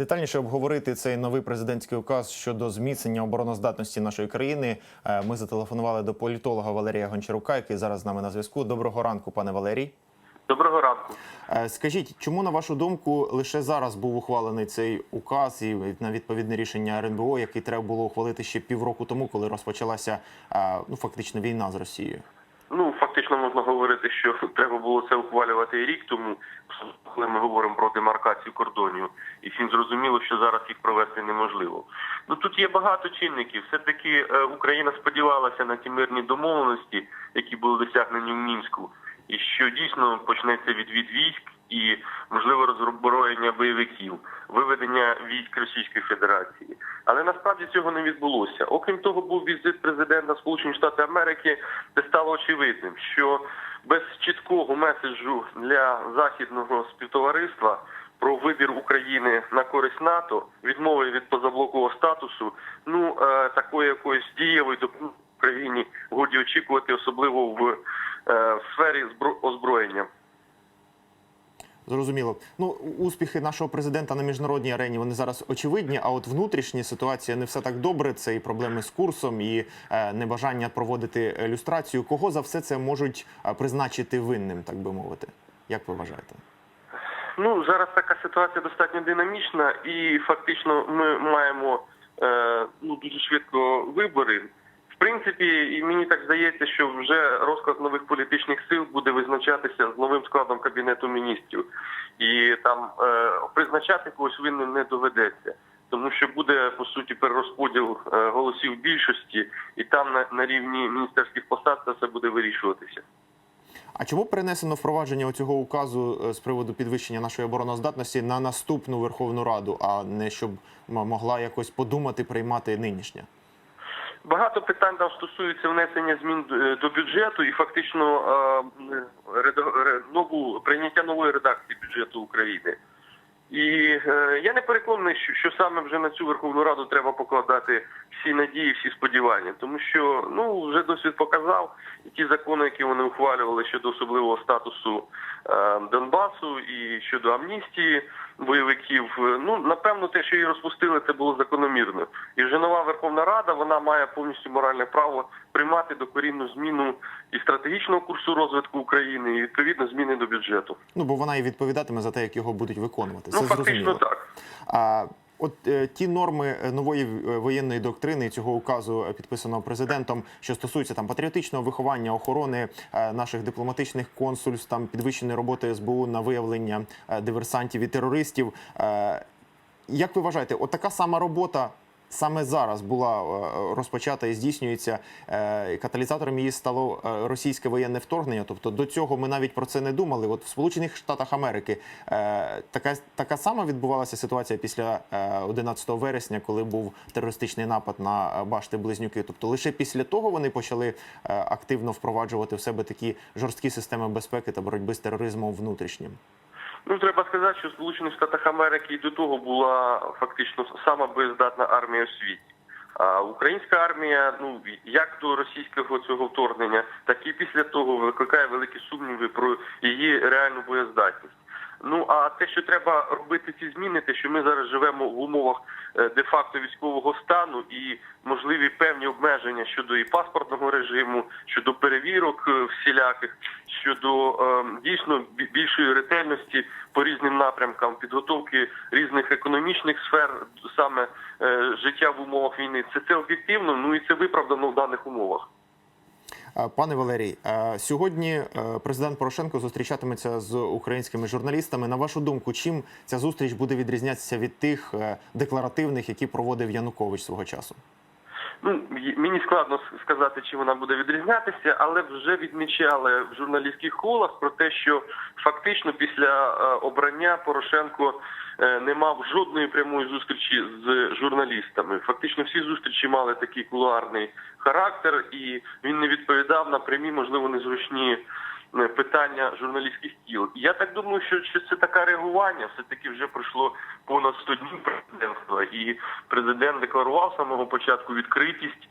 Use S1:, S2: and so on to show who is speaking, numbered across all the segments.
S1: Детальніше обговорити цей новий президентський указ щодо зміцнення обороноздатності нашої країни. е, Ми зателефонували до політолога Валерія Гончарука, який зараз з нами на зв'язку. Доброго ранку, пане Валерій.
S2: Доброго ранку.
S1: Е, Скажіть, чому на вашу думку лише зараз був ухвалений цей указ і на відповідне рішення РНБО, який треба було ухвалити ще півроку тому, коли розпочалася е, ну фактично війна з Росією?
S2: Ну фактично можна говорити, що треба було це ухвалювати і рік тому, коли ми говоримо про демаркацію кордонів, і всім зрозуміло, що зараз їх провести неможливо. Ну тут є багато чинників. Все таки Україна сподівалася на ті мирні домовленості, які були досягнені в мінську, і що дійсно почнеться відвід військ і можливо роззброєння бойовиків, виведення військ Російської Федерації. Але насправді цього не відбулося. Окрім того, був візит президента Сполучених Штатів Америки, де стало очевидним, що без чіткого меседжу для західного співтовариства про вибір України на користь НАТО, відмови від позаблокового статусу, ну е, такої якоїсь дієвої допомоги Україні годі очікувати, особливо в, е, в сфері збро- озброєння.
S1: Зрозуміло. Ну, успіхи нашого президента на міжнародній арені вони зараз очевидні. А от внутрішня ситуація не все так добре. Це і проблеми з курсом, і е, небажання проводити люстрацію. Кого за все це можуть е, призначити винним, так би мовити? Як ви вважаєте?
S2: Ну зараз така ситуація достатньо динамічна, і фактично ми маємо е, ну дуже швидко вибори. Принципі, і мені так здається, що вже розклад нових політичних сил буде визначатися з новим складом кабінету міністрів, і там е, призначати когось винним не доведеться. Тому що буде по суті перерозподіл е, голосів більшості, і там на, на рівні міністерських посад це все буде вирішуватися.
S1: А чому перенесено впровадження цього указу е, з приводу підвищення нашої обороноздатності на наступну Верховну Раду, а не щоб могла якось подумати приймати нинішня?
S2: Багато питань там стосуються внесення змін е, до бюджету і фактично е, нову прийняття нової редакції бюджету України. І е, я не переконаний, що, саме вже на цю Верховну Раду треба покладати всі надії, всі сподівання, тому що ну вже досвід показав і ті закони, які вони ухвалювали щодо особливого статусу Донбасу і щодо амністії бойовиків. Ну напевно, те, що її розпустили, це було закономірно. І вже нова Верховна Рада вона має повністю моральне право приймати докорінну зміну і стратегічного курсу розвитку України, і відповідно зміни до бюджету.
S1: Ну бо вона і відповідатиме за те, як його будуть виконувати. Це
S2: ну фактично
S1: зрозуміло.
S2: так.
S1: А от е, ті норми е, нової е, воєнної доктрини цього указу, підписаного президентом, що стосується там патріотичного виховання, охорони наших дипломатичних консульств, там підвищеної роботи СБУ на виявлення диверсантів і терористів. Як ви вважаєте, от така сама робота саме зараз була е, розпочата і здійснюється е, каталізатором її стало е, російське воєнне вторгнення. Тобто до цього ми навіть про це не думали. От в Сполучених Штатах Америки така така сама відбувалася ситуація після е, 11 вересня, коли був терористичний напад на башти близнюки. Тобто лише після того вони почали активно впроваджувати в себе такі жорсткі системи безпеки та боротьби з тероризмом внутрішнім.
S2: Ну, треба сказати, що Сполучених Штатах Америки і до того була фактично сама боєздатна армія у світі. А українська армія, ну як до російського цього вторгнення, так і після того викликає великі сумніви про її реальну боєздатність. Ну а те, що треба робити ці зміни, те, що ми зараз живемо в умовах е, де-факто військового стану і можливі певні обмеження щодо і паспортного режиму, щодо перевірок е, всіляких, щодо е, дійсно більшої ретельності по різним напрямкам, підготовки різних економічних сфер, саме життя в умовах війни, це це об'єктивно, ну і це виправдано в даних умовах.
S1: Е, Пане Валерій, е, сьогодні е, президент Порошенко зустрічатиметься з українськими журналістами. На вашу думку, чим ця зустріч буде відрізнятися від тих декларативних, які проводив Янукович свого часу?
S2: Ну мені складно сказати, чи вона буде відрізнятися, але вже відмічали в журналістських колах про те, що фактично після е, обрання Порошенко е, не мав жодної прямої зустрічі з журналістами. Фактично, всі зустрічі мали такий кулуарний характер, і він не відповідав на прямі, можливо, незручні питання журналістських кіл. І Я так думаю, що, що це таке реагування. Все таки вже пройшло понад 100 днів президентства, і президент декларував з самого початку відкритість.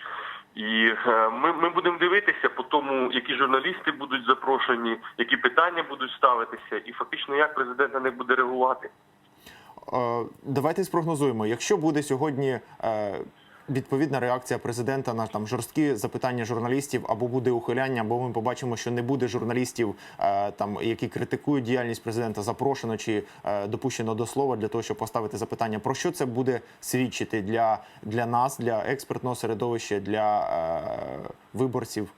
S2: І е, ми, ми будемо дивитися по тому, які журналісти будуть запрошені, які питання будуть ставитися, і фактично як президент на них буде реагувати.
S1: е, давайте спрогнозуємо, якщо буде сьогодні. Відповідна реакція президента на там жорсткі запитання журналістів, або буде ухиляння, або ми побачимо, що не буде журналістів, е, там які критикують діяльність президента, запрошено чи е, допущено до слова для того, щоб поставити запитання. Про що це буде свідчити для, для нас, для експертного середовища, для е, виборців?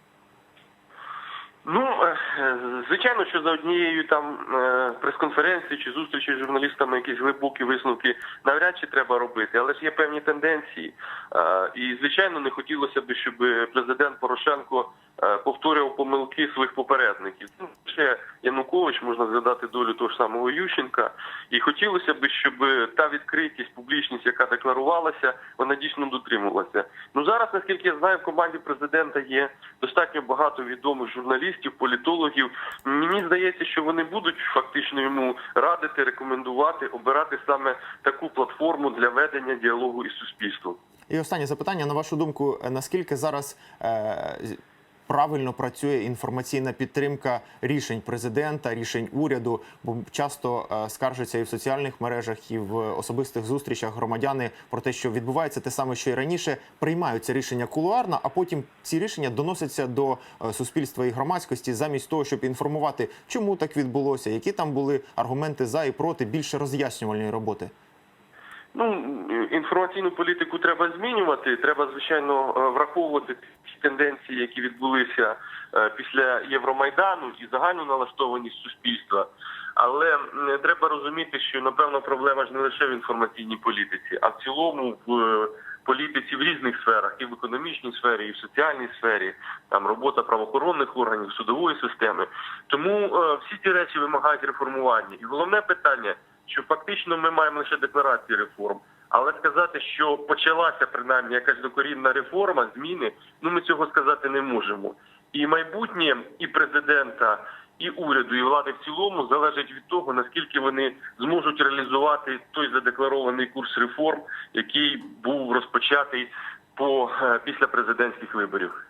S2: Ну, е, звичайно, що за однією там е, прес-конференції чи зустрічі з журналістами якісь глибокі висновки навряд чи треба робити, але ж є певні тенденції. Е, І звичайно, не хотілося б, щоб президент Порошенко повторював помилки своїх попередників. Ну, ще Янукович можна згадати долю того ж самого Ющенка. І хотілося б, щоб та відкритість, публічність, яка декларувалася, вона дійсно дотримувалася. Ну зараз, наскільки я знаю, в команді президента є достатньо багато відомих журналістів, політологів. Мені здається, що вони будуть фактично йому радити, рекомендувати, обирати саме таку платформу для ведення діалогу із суспільством.
S1: І останнє запитання. На вашу думку, е, наскільки зараз е, правильно працює інформаційна підтримка рішень президента, рішень уряду? Бо часто е, скаржаться і в соціальних мережах, і в особистих зустрічах громадяни про те, що відбувається те саме, що і раніше приймаються рішення кулуарно, а потім ці рішення доносяться до е, суспільства і громадськості, замість того, щоб інформувати, чому так відбулося, які там були аргументи за і проти, більше роз'яснювальної роботи.
S2: Ну, інформаційну політику треба змінювати. Треба, звичайно, е, враховувати ті тенденції, які відбулися е, після Євромайдану і загальну налаштованість суспільства. Але треба розуміти, що напевно проблема ж не лише в інформаційній політиці, а в цілому в е, політиці в різних сферах, і в економічній сфері, і в соціальній сфері, там робота правоохоронних органів, судової системи. Тому всі ці речі вимагають реформування. І головне питання що фактично ми маємо лише декларації реформ. Але сказати, що почалася принаймні якась докорінна реформа, зміни, ну ми цього сказати не можемо. І майбутнє і президента, і уряду, і влади в цілому залежить від того, наскільки вони зможуть реалізувати той задекларований курс реформ, який був розпочатий по е, після президентських виборів.